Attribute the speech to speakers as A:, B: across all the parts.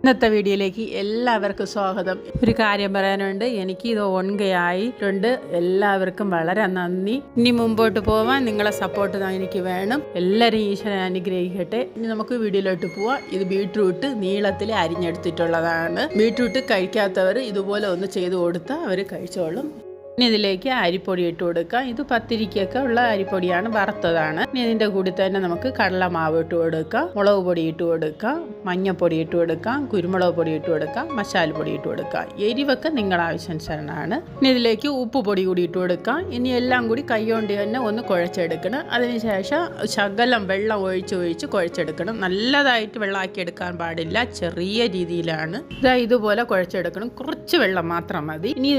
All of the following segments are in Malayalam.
A: ഇന്നത്തെ വീഡിയോയിലേക്ക് എല്ലാവർക്കും സ്വാഗതം. ഒരു കാര്യം പറയാനുണ്ട്. എനിക്ക് ഇത് ഓൺകയായിട്ടുണ്ട്. എല്ലാവർക്കും വളരെ നന്ദി. ഇനി മുമ്പോട്ട് പോവാൻ നിങ്ങളെ സപ്പോർട്ട് എനിക്ക് വേണം. എല്ലാവരും ഈശ്വരൻ അനുഗ്രഹിക്കട്ടെ. ഇനി നമുക്ക് വീഡിയോയിലോട്ട് പോവാം. ഇത് ബീട്രൂട്ട് നീളത്തിൽ അരിഞ്ഞെടുത്തിട്ടുള്ളതാണ്. ബീട്രൂട്ട് കഴിക്കാത്തവർ ഇതുപോലെ ഒന്ന് ചെയ്തു കൊടുത്താൽ അവർ കഴിച്ചോളും. ഇനി ഇതിലേക്ക് അരിപ്പൊടി ഇട്ട് കൊടുക്കുക. ഇത് പത്തിരിക്കൊക്കെ ഉള്ള അരിപ്പൊടിയാണ് വറുത്തതാണ്. ഇനി ഇതിന്റെ കൂടി തന്നെ നമുക്ക് കടലമാവ് ഇട്ട് കൊടുക്കുക. മുളക് പൊടി ഇട്ട് കൊടുക്കാം മഞ്ഞൾപ്പൊടി ഇട്ട് കൊടുക്കാം കുരുമുളക് പൊടി ഇട്ട് കൊടുക്കാം മസാലപ്പൊടി ഇട്ട് കൊടുക്കാം എരിവൊക്കെ നിങ്ങളുടെ ആവശ്യാനുസരണമാണ്. ഇനി ഇതിലേക്ക് ഉപ്പ് പൊടി കൂടി ഇട്ട് കൊടുക്കാം ഇനി എല്ലാം കൂടി കൈകൊണ്ട് തന്നെ ഒന്ന് കുഴച്ചെടുക്കണം. അതിനുശേഷം ശകലം വെള്ളം ഒഴിച്ച് ഒഴിച്ച് കുഴച്ചെടുക്കണം. നല്ലതായിട്ട് വെള്ളമാക്കി എടുക്കാൻ പാടില്ല. ചെറിയ രീതിയിലാണ്. ഇതാ ഇതുപോലെ കുഴച്ചെടുക്കണം. കുറച്ച് വെള്ളം മാത്രം മതി. ഇനി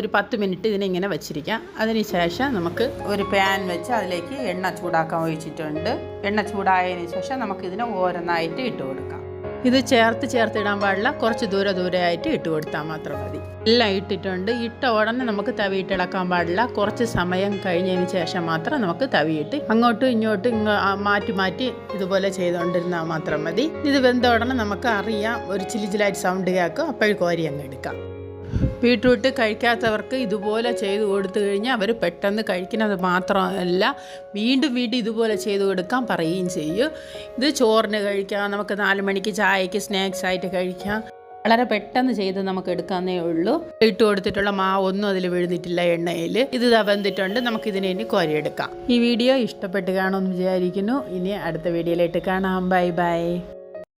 A: ഒരു പത്ത് മിനിറ്റ് ഇതിനെ ഇങ്ങനെ വെച്ചിരിക്കാം. അതിനുശേഷം നമുക്ക് ഒരു പാൻ വെച്ച് അതിലേക്ക് എണ്ണ ചൂടാക്കാൻ ഒഴിച്ചിട്ടുണ്ട്. എണ്ണ ചൂടായതിനു ശേഷം നമുക്ക് ഇതിനെ ഓരോന്നായിട്ട് ഇട്ട് കൊടുക്കാം. ഇത് ചേർത്ത് ചേർത്ത് ഇടാൻ പാടില്ല. കുറച്ച് ദൂരെ ദൂരെ ആയിട്ട് ഇട്ട് കൊടുത്താൽ മാത്രം മതി. എല്ലാം ഇട്ടിട്ടുണ്ട്. ഇട്ട ഉടനെ നമുക്ക് തവിയിട്ട് ഇളക്കാൻ പാടില്ല. കുറച്ച് സമയം കഴിഞ്ഞതിന് ശേഷം മാത്രം നമുക്ക് തവിയിട്ട് അങ്ങോട്ടും ഇങ്ങോട്ടും ഇങ്ങ മാറ്റി മാറ്റി ഇതുപോലെ ചെയ്തുകൊണ്ടിരുന്നാൽ മാത്രം മതി. ഇത് വെന്ത ഉടനെ നമുക്ക് അറിയാം. ഒരു ചിലിച്ചിലായിട്ട് സൗണ്ട് കേൾക്കും. അപ്പോഴേക്കും കോരി അങ്ങ് എടുക്കാം. ബീട്രൂട്ട് കഴിക്കാത്തവർക്ക് ഇതുപോലെ ചെയ്ത് കൊടുത്തു കഴിഞ്ഞാൽ അവർ പെട്ടെന്ന് കഴിക്കുന്നത് മാത്രമല്ല വീണ്ടും വീണ്ടും ഇതുപോലെ ചെയ്ത് കൊടുക്കാൻ പറയുകയും ചെയ്യും. ഇത് ചോറിന് കഴിക്കാം നമുക്ക് നാല് മണിക്ക് ചായക്ക് സ്നാക്സ് ആയിട്ട് കഴിക്കാം. വളരെ പെട്ടെന്ന് ചെയ്ത് നമുക്ക് എടുക്കാന്നേ ഉള്ളൂ. ഇട്ട് കൊടുത്തിട്ടുള്ള മാ ഒന്നും അതിൽ വീഴുന്നിട്ടില്ല എണ്ണയിൽ. ഇത് തവന്നിട്ടുണ്ട് നമുക്ക് ഇതിനെ ഇനി കോരിയെടുക്കാം. ഈ വീഡിയോ ഇഷ്ടപ്പെട്ട് കാണുമെന്ന് വിചാരിക്കുന്നു. ഇനി അടുത്ത വീഡിയോയിലായിട്ട് കാണാം. Bye bye.